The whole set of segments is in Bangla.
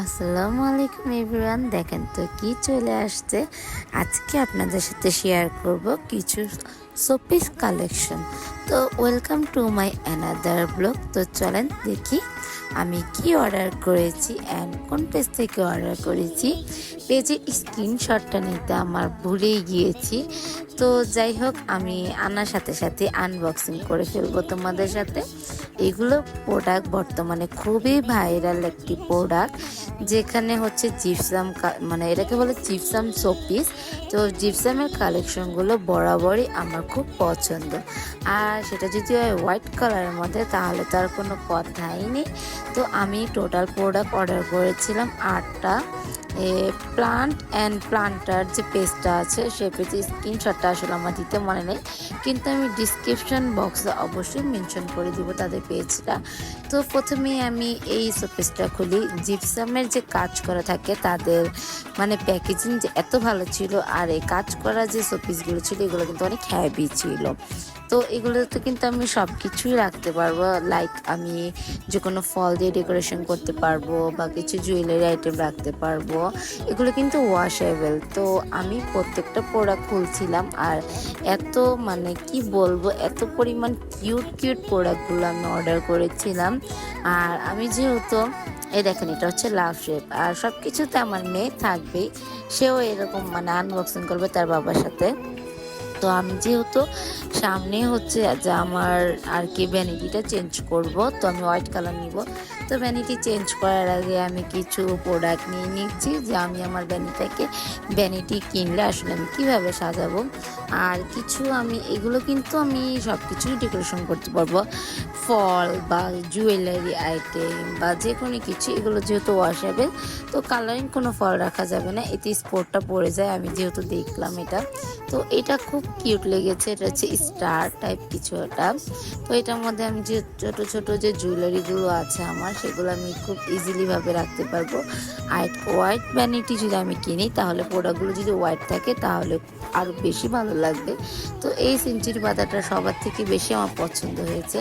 আসসালামু আলাইকুম এভরিওয়ান। দেখেন তো কি চলে আসছে। আজকে আপনাদের সাথে শেয়ার করব কিছু সোপিস কালেকশন তো welcome to my another blog তো চলেন দেখি আমি কি অর্ডার করেছি অ্যান্ড কোন পেজ থেকে অর্ডার করেছি। পেজের স্ক্রিনশটটা নিতে আমার ভুলেই গিয়েছি। তো যাই হোক, আমি আনার সাথে সাথে আনবক্সিং করে ফেলব তোমাদের সাথে। এগুলো প্রোডাক্ট বর্তমানে খুবই ভাইরাল একটি প্রোডাক্ট যেখানে হচ্ছে জিপসাম মানে এটাকে বলে জিপসাম শোপিস তো জিপসামের কালেকশনগুলো বরাবরই আমার খুব পছন্দ। আর সেটা যদি হয় হোয়াইট কালারের মধ্যে, তাহলে তার কোনো কথাই নেই। তো আমি টোটাল প্রোডাক্ট অর্ডার করেছিলাম আটটা প্লান্ট অ্যান্ড প্লান্টার যে পেজটা আছে, সে পেজে স্ক্রিনশটটা আসলে আমার দিতে মনে নেই। কিন্তু আমি ডিসক্রিপশন বক্সে অবশ্যই মেনশন করে দিব তাদের পেজটা তো প্রথমে আমি এই শোপিসটা খুলি। জিপসামের যে কাজ করা থাকে, তাদের মানে প্যাকেজিং যে এত ভালো ছিল, আর এই কাজ করা যে শোপিসগুলো ছিল, এগুলো কিন্তু অনেক হ্যাভি ছিল। তো এগুলোতে কিন্তু আমি সব কিছুই রাখতে পারব। লাইক আমি যে কোনো ফল দিয়ে ডেকোরেশন করতে পারব বা কিছু জুয়েলারি আইটেম রাখতে পারব। এগুলো কিন্তু ওয়াশেবল তো আমি প্রত্যেকটা প্রোডাক্ট খুলছিলাম আর এত মানে কি বলব, এত পরিমাণ কিউট কিউট প্রোডাক্টগুলো আমি অর্ডার করেছিলাম। আর আমি যেহেতু, এই দেখেন, এটা হচ্ছে লাভ শেপ আর সব কিছুতে আমার মেয়ে থাকবেই, সেও এরকম মানে আনবক্সিং করবে তার বাবার সাথে। তো আমি যেহেতু সামনে হচ্ছে যে আমার আর কি ভ্যানিটিটা চেঞ্জ করব, তো আমি হোয়াইট কালার নিব। তো ভ্যানিটি চেঞ্জ করার আগে আমি কিছু প্রোডাক্ট নিয়ে নিচ্ছি যে আমি আমার ভ্যানিটাকে ভ্যানিটি কিনলে আসলে আমি কীভাবে সাজাবো। আর কিছু আমি, এগুলো কিন্তু আমি সব কিছুই ডেকোরেশন করতে পারব। ফল বা জুয়েলারি আইটেম বা যে কোনো কিছু, এগুলো যেহেতু ওয়াশেবল তো কালারিং কোনো ফল রাখা যাবে না। এতে স্পোর্টটা পড়ে যায়, আমি যেহেতু দেখলাম এটা। তো এটা খুব কিউট লেগেছে, এটা হচ্ছে স্টার টাইপ কিছু একটা তো এটার মধ্যে আমি যে ছোটো ছোটো যে জুয়েলারিগুলো আছে আমার সেগুলো আমি খুব ইজিলিভাবে রাখতে পারব। আর হোয়াইট ভ্যানিটি যদি আমি কিনি, তাহলে প্রোডাক্টগুলো যদি হোয়াইট থাকে, তাহলে আরও বেশি ভালো লাগবে। তো এই সেঞ্চুরি পাতাটা সবার থেকে বেশি আমার পছন্দ হয়েছে।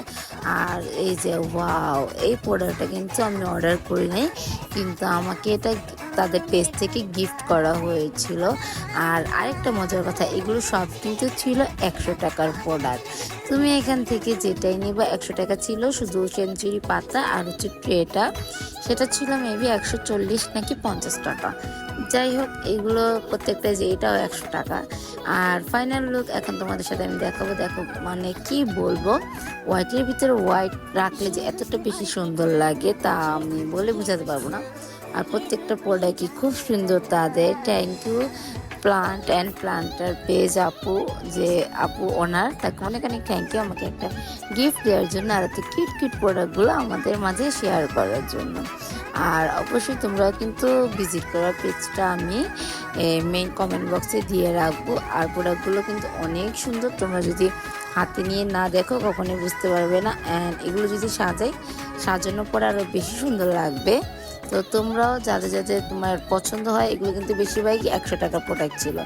আর এই যে ওয়াও এই প্রোডাক্টটা কিন্তু আমি অর্ডার করি নাই, কিন্তু আমাকে এটা তাদের পেজ থেকে গিফট করা হয়েছিল। আর আরেকটা মজার কথা, এগুলো সব কিন্তু ছিল একশো টাকার প্রোডাক্ট তুমি এখান থেকে যেটাই নিবা, একশো টাকা ছিল, শুধু সেঞ্চুরি পাতা আর হচ্ছে ট্রেটা। সেটা ছিল মেবি একশো চল্লিশ নাকি পঞ্চাশ টাকা। যাই হোক এইগুলো প্রত্যেকটা যে এটাও একশো টাকা। আর ফাইনাল লুক এখন তোমাদের সাথে আমি দেখাবো, দেখো মানে কি বলব? হোয়াইটের ভিতরে হোয়াইট রাখলে যে এতটা বেশি সুন্দর লাগে, তা আমি বলে বোঝাতে পারব না। আর প্রত্যেকটা প্রোডাক্টই খুব সুন্দর তাদের। Thank you plant and planter page আপু, যে আপু ওনার তাকে অনেক অনেক থ্যাংক ইউ আমাকে একটা গিফট দেওয়ার জন্য আর এত কিউট কিউট প্রোডাক্টগুলো আমাদের মাঝে শেয়ার করার জন্য। আর অবশ্যই তোমরা কিন্তু ভিজিট করার পেজটা আমি মেইন কমেন্ট বক্সে দিয়ে রাখব। আর প্রোডাক্টগুলো কিন্তু অনেক সুন্দর। তোমরা যদি হাতে নিয়ে না দেখো, কখনোই বুঝতে পারবে না। অ্যান্ড এগুলো যদি সাজাই, সাজানোর পরে আরও বেশি সুন্দর লাগবে। তো তোমরাও যাদের যাদের তোমার পছন্দ হয়, এগুলো কিন্তু বেশিরভাগই একশো টাকা প্রোডাক্ট ছিল।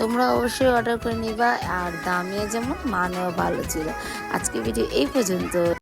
তোমরা অবশ্যই অর্ডার করে নিবা, আর দামে যেমন, মানও ভালো ছিল। আজকে ভিডিও এই পর্যন্ত।